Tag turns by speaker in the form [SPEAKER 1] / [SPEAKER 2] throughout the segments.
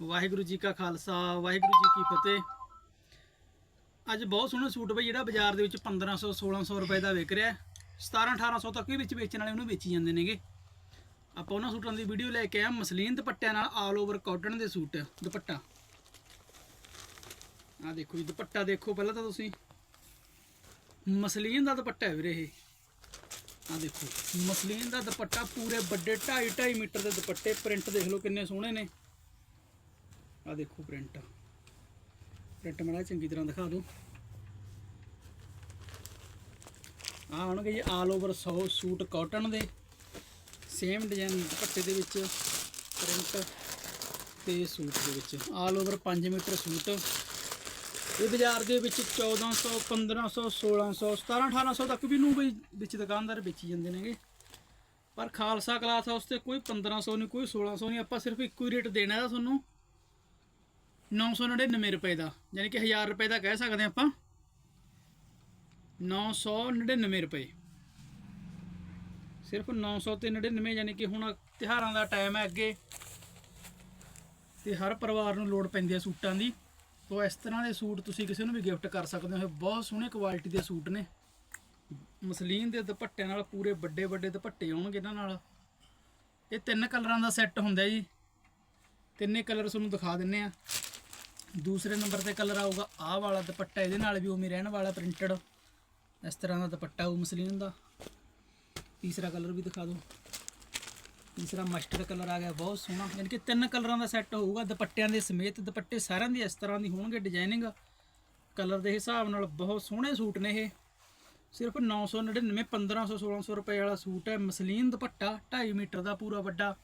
[SPEAKER 1] ਵਾਹਿਗੁਰੂ ਜੀ ਕਾ ਖਾਲਸਾ, ਵਾਹਿਗੁਰੂ ਜੀ ਕੀ ਫਤਿਹ। ਅੱਜ ਬਹੁਤ ਸੋਹਣਾ ਸੂਟ ਬਈ, ਜਿਹੜਾ ਬਾਜ਼ਾਰ ਦੇ ਵਿੱਚ 1500 1600 ਰੁਪਏ ਦਾ ਵਿਕ ਰਿਹਾ। 17 1800 ਤੱਕ ਵੀ ਵਿੱਚ ਵੇਚਣ ਵਾਲੇ ਉਹਨੂੰ ਵੇਚੀ ਜਾਂਦੇ ਨੇਗੇ। ਆਪਾਂ ਉਹਨਾਂ ਸੂਟਾਂ ਦੀ ਵੀਡੀਓ ਲੈ ਕੇ ਆਏ ਮਸਲੀਨ ਦੁਪੱਟਿਆਂ ਨਾਲ ਆਲ ਓਵਰ ਕਾਟਨ ਦੇ ਸੂਟ, ਦੁਪੱਟਾ। ਆ ਦੇਖੋ ਜੀ, ਦੁਪੱਟਾ ਦੇਖੋ ਪਹਿਲਾਂ ਤਾਂ ਤੁਸੀਂ। ਮਸਲੀਨ ਦਾ ਦੁਪੱਟਾ ਹੈ ਵੀਰੇ ਇਹ। ਆ ਦੇਖੋ, ਮਸਲੀਨ ਦਾ ਦੁਪੱਟਾ ਪੂਰੇ ਵੱਡੇ 2.5 2.5 ਮੀਟਰ ਦੇ ਦੁਪੱਟੇ ਪ੍ਰਿੰਟ ਦੇਖ ਲਓ ਕਿੰਨੇ ਸੋਹਣੇ ਨੇ। ਆ ਦੇਖੋ ਪ੍ਰਿੰਟ ਪ੍ਰਿੰਟ ਮੜਾ ਚੰਗੀ ਤਰ੍ਹਾਂ ਦਿਖਾ ਦਿਓ। ਆ ਆਉਣਗੇ ਜੀ ਆਲ ਓਵਰ 100 ਸੂਟ ਕਾਟਨ ਦੇ। ਸੇਮ ਡਿਜ਼ਾਈਨ ਦੁਪੱਟੇ ਦੇ ਵਿੱਚ ਪ੍ਰਿੰਟ ਤੇ ਸੂਟ ਦੇ ਵਿੱਚ। All over 5 metre suit. ਇਹ ਬਾਜ਼ਾਰ ਦੇ ਵਿੱਚ 1400 1500 1600 17 1800 ਤੱਕ ਵੀ ਨੂੰ ਬਈ ਵਿੱਚ ਦੁਕਾਨਦਾਰ ਵੇਚੀ ਜਾਂਦੇ ਨੇਗੇ। ਪਰ ਖਾਲਸਾ ਕਲਾਸ ਹਾਊਸ ਤੇ ਕੋਈ 1500 ਨਹੀਂ ਕੋਈ 1600 ਨਹੀਂ ਆਪਾਂ ਸਿਰਫ ਇੱਕੋ ਹੀ ਰੇਟ ਦੇਣਾ ਹੈ ਤੁਹਾਨੂੰ। 999 ਰੁਪਏ ਦਾ, ਯਾਨੀ ਕਿ 1000 ਰੁਪਏ ਦਾ ਕਹਿ ਸਕਦੇ ਆਪਾਂ। 999 ਰੁਪਏ। ਸਿਰਫ 900 ਤੇ 99 ਯਾਨੀ ਕਿ ਹੁਣ ਤਿਹਾਰਾਂ ਦਾ ਟਾਈਮ ਹੈ ਅੱਗੇ। ਤੇ ਹਰ ਪਰਿਵਾਰ ਨੂੰ ਲੋੜ ਪੈਂਦੀ ਹੈ ਸੂਟਾਂ ਦੀ। ਤੋ ਇਸ ਤਰ੍ਹਾਂ ਦੇ ਸੂਟ ਤੁਸੀਂ ਕਿਸੇ ਨੂੰ ਵੀ ਗਿਫਟ ਕਰ ਸਕਦੇ ਹੋ। ਇਹ ਬਹੁਤ ਸੋਹਣੇ ਕੁਆਲਿਟੀ ਦੇ ਸੂਟ ਨੇ। ਮਸਲੀਨ ਦੇ ਦੁਪੱਟਿਆਂ ਨਾਲ ਪੂਰੇ ਵੱਡੇ ਵੱਡੇ ਦੁਪੱਟੇ ਆਉਣਗੇ ਇਹਨਾਂ ਨਾਲ। ਇਹ ਤਿੰਨ ਕਲਰਾਂ ਦਾ ਸੈੱਟ ਹੁੰਦਾ ਜੀ। ਤਿੰਨੇ ਕਲਰ ਤੁਹਾਨੂੰ ਦਿਖਾ ਦਿੰਨੇ ਆ। ਦੂਸਰੇ ਨੰਬਰ ਤੇ ਕਲਰ ਆਊਗਾ ਆਹ ਵਾਲਾ ਦੁਪੱਟਾ, ਇਹਦੇ ਨਾਲ ਵੀ ਉਵੇਂ ਰਹਿਣ ਵਾਲਾ ਪ੍ਰਿੰਟਡ ਇਸ ਤਰ੍ਹਾਂ ਦਾ ਦੁਪੱਟਾ ਉਹ ਮਸਲੀਨ ਦਾ। ਤੀਸਰਾ ਕਲਰ ਵੀ ਦਿਖਾ ਦਿਓ। ਤੀਸਰਾ ਮਸਟਰਡ ਕਲਰ ਆ ਗਿਆ, ਬਹੁਤ ਸੋਹਣਾ। ਯਾਨੀ ਕਿ ਤਿੰਨ ਕਲਰਾਂ ਦਾ ਸੈੱਟ ਹੋਊਗਾ, ਦੁਪੱਟਿਆਂ ਦੇ ਸਮੇਤ ਦੁਪੱਟੇ ਸਾਰਿਆਂ ਦੀ ਇਸ ਤਰ੍ਹਾਂ ਦੀ ਹੋਣਗੇ ਡਿਜ਼ਾਈਨਿੰਗ ਕਲਰ ਦੇ ਹਿਸਾਬ ਨਾਲ ਬਹੁਤ ਸੋਹਣੇ ਸੂਟ ਨੇ ਇਹ। ਸਿਰਫ 999 1500 1600 ਰੁਪਏ ਵਾਲਾ ਸੂਟ ਹੈ। ਮਸਲੀਨ ਦੁਪੱਟਾ 2.5 ਮੀਟਰ ਦਾ ਪੂਰਾ ਵੱਡਾ।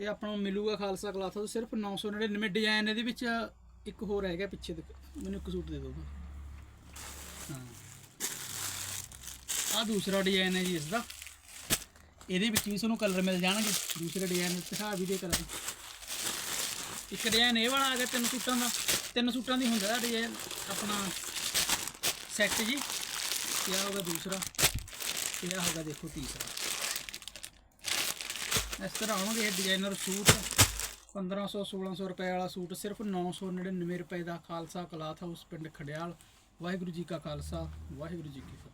[SPEAKER 1] ਤੇ ਆਪਾਂ ਨੂੰ ਮਿਲੂਗਾ ਖਾਲਸਾ ਕਲਾਸ ਤੋਂ ਸਿਰਫ 999 ਡਿਜ਼ਾਈਨ ਇਹਦੇ ਵਿੱਚ ਇੱਕ ਹੋਰ ਹੈਗਾ ਪਿੱਛੇ ਦੇ ਮੈਨੂੰ ਇੱਕ ਸੂਟ ਦੇ ਦਿਓ ਹਾਂ। ਆ ਦੂਸਰਾ ਡਿਜ਼ਾਈਨ ਹੈ ਜੀ ਇਸ ਦਾ ਇਹਦੇ ਵਿੱਚ ਵੀ ਤੁਹਾਨੂੰ ਕਲਰ ਮਿਲ ਜਾਣਗੇ। ਦੂਸਰੇ ਡਿਜ਼ਾਈਨ ਦਿਖਾ ਵੀ ਦੇ ਕਲਰ ਇੱਕ ਡਿਜ਼ਾਈਨ ਇਹ ਵਾਲਾ ਆ ਗਿਆ ਤਿੰਨ ਸੂਟਾਂ ਦਾ। ਤਿੰਨ ਸੂਟਾਂ ਦੀ ਹੁੰਦਾ ਡਿਜ਼ਾਈਨ ਆਪਣਾ ਸੈੱਟ ਜੀ। ਤੇ ਆਹ ਹੋਗਾ ਦੂਸਰਾ। ਤੇ ਆਹ ਹੋਗਾ ਦੇਖੋ ਤੀਸਰਾ। ਇਸ ਤਰ੍ਹਾਂ ਆਉਣਗੇ ਇਹ ਡਿਜ਼ਾਈਨਰ ਸੂਟ। 1500 1600 ਰੁਪਏ ਵਾਲਾ ਸੂਟ ਸਿਰਫ 999 ਰੁਪਏ ਦਾ ਖਾਲਸਾ ਕਲਾਥ ਹਾਊਸ ਪਿੰਡ ਖੜਿਆਲ ਵਾਹਿਗੁਰੂ ਜੀ ਕਾ ਖਾਲਸਾ, ਵਾਹਿਗੁਰੂ ਜੀ ਕੀ ਫਤਿਹ।